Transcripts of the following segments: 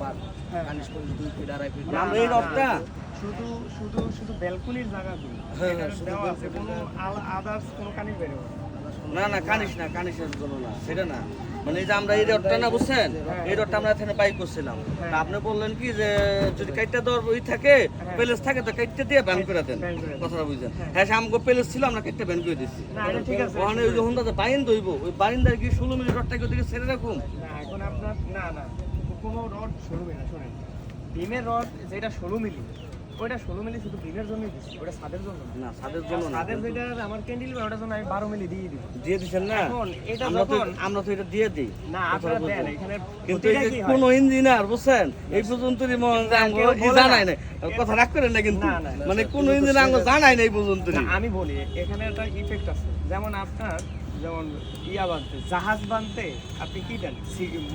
পার হ্যাঁ। কানিস করলে দুই ফিট আড়াই ফিট আমরা এই রডটা শুধু শুধু শুধু ব্যালকনির জায়গাগুলো হ্যাঁ, এখানে শুধু দেওয়া আছে কোনো আদার্স কোনো কানিস বের না। না না কানিস না কানিসের জন্য না সেটা না মানে যে আমরা এই রডটা না বুঝছেন হ্যাঁ। এই রডটা আমরা এখানে বাই করছিলাম হ্যাঁ। আপনি বললেন কি যে যদি কাইটটা দেওয়ার ওই থাকে হ্যাঁ। প্যালেস থাকে তো কাইটটা দিয়ে ব্যান করে দেন। কথাটা বুঝছেন হ্যাঁ। হ্যাঁ সে আমাকে প্যালেস ছিল আমরা কাইটটা ব্যান করে দিচ্ছি না, ঠিক আছে। ওখানে ওই যে হোন্দাতে বাইন দইব ওই বাইন্দার কি ষোলো মিনিট রডটাকে ওদিকে ছেড়ে রাখুন না এখন আপনার না না কোনো রড শোনেন। ভীমের রড যেটা ষোলো মিলি ওইটা ষোলো মিলি শুধু জন্যই দিচ্ছি ওটা ছাদের জন্য না। না সাদের জন্য না। ছাদের যেটা আমার ক্যান্ডেল ওটার জন্য আমি বারো মিলি দিয়ে দিই দিয়ে দিচ্ছেন না? এখন এটা যখন- আমরা তো এটা দিয়ে দিই। না আপনারা দেন এখানে কিন্তু? কোন ইঞ্জিনিয়ার বুঝছেন? এই পর্যন্ত জানাই না। নাই। কথা রাগ করেন না কিন্তু। না, না, না, মানে কোন ইঞ্জিনিয়ার জানাই নাই এই পর্যন্ত আমি বলি এখানে একটা ইফেক্ট আছে। যেমন আপনার যেমন ইয়া বানতে জাহাজ বানতে আপনি কি দেন?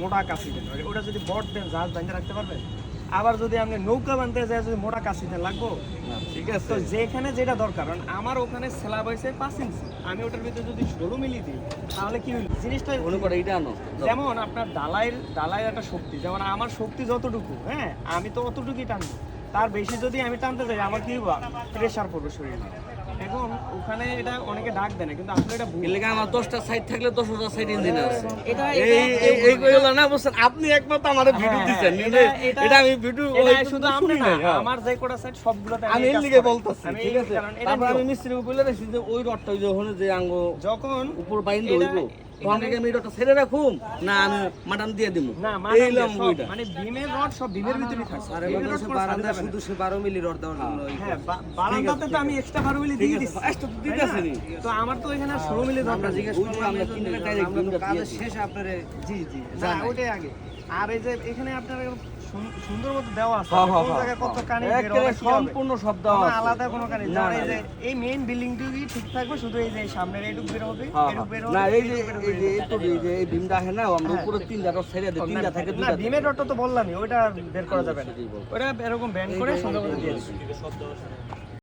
মোটা কাশি দেন। ওটা যদি বট দেন জাহাজ বানতে রাখতে পারবেন? আবার যদি আপনি নৌকা বানতে যায় যদি মোটা কাশি দেন লাগবো? ঠিক আছে। তো যেখানে যেটা দরকার কারণ আমার ওখানে স্ল্যাব হয়েছে পাঁচ ইঞ্চি। আমি ওটার ভিতরে যদি ষোলো মিলি দিই তাহলে কি হইল জিনিসটা মনে করে এটা আনো। যেমন আপনার ডালাইয়ের ডালাইয়ের একটা শক্তি যেমন আমার শক্তি যতটুকু হ্যাঁ আমি তো অতটুকুই টানবো। তার বেশি যদি আমি টানতে যাই আমার কি প্রেশার পড়বে শরীরে। এখন ওখানে এটা অনেকে ডাক দেয় না কিন্তু আসলে এটা ভুল। লেগে আমার দশটা সাইড থাকলে দশ হাজার সাইড ইঞ্জিনিয়ার আছে। এটা এই কইলো না বলছেন আপনি একমাত্র আমাদের ভিডিও হ্যাঁ, দিচ্ছেন হ্যাঁ, এটা- আমি ভিডিও শুধু আপনি না আমার যে কোটা সাইড সবগুলোতে আমি এর লিগে বলতাছি ঠিক আছে? তারপর আমি মিস্ত্রি রাখছি যে ওই রডটা ওই যে আঙ্গো যে আঙ্গ যখন উপর বাইন্ড এটা- হইব তখন আমি রডটা ছেড়ে রাখুম? না আমি মাটান দিয়ে দিব এই মানে মানে ভীমের রড সব ভীমের ভিতরেই থাকে। আরে বাবা সে বারান্দা ছাদে যাবে না। শুধু সে বারো মিলি রড দেওয়ার জন্য হ্যাঁ বারান্দাতে তো আমি এক্সট্রা বারো মিলি দিয়ে দিচ্ছি। তো দিতেছি নি। তো আমার তো এখানে মিলি জিজ্ঞেস ওই করলাম আমরা এই জন্য কিনে যে direct আমরা তো বিলটা কাজের দিয়ে শেষে আপনারে জি জি না। আগে। আর এই যে এখানে আপনার সুন্দর মতো দেওয়া আছে। হ্যাঁ, হ্যাঁ, কোন হ্যাঁ, জায়গায় কত কানে বের হবে, সম্পূর্ণ সব দেওয়া আছে। আলাদা কোনো কানে? না, এই যে। এই মেইন বিল্ডিংটুকুই ঠিক থাকবে? শুধু এই যে সামনের এইটুক বের হবে? বের। হবে? না এই যে এই যে তো এই যে এই বিমটা আছে না আমরা। উপরে তিন রড ছেড়ে দিই তিনটা থাকে না দুইটা ডিমের রডটা তো বললামই ওইটা বের করা যাবে না। ওটা এরকম ব্যান করে সুন্দর করে দিয়ে দিচ্ছি।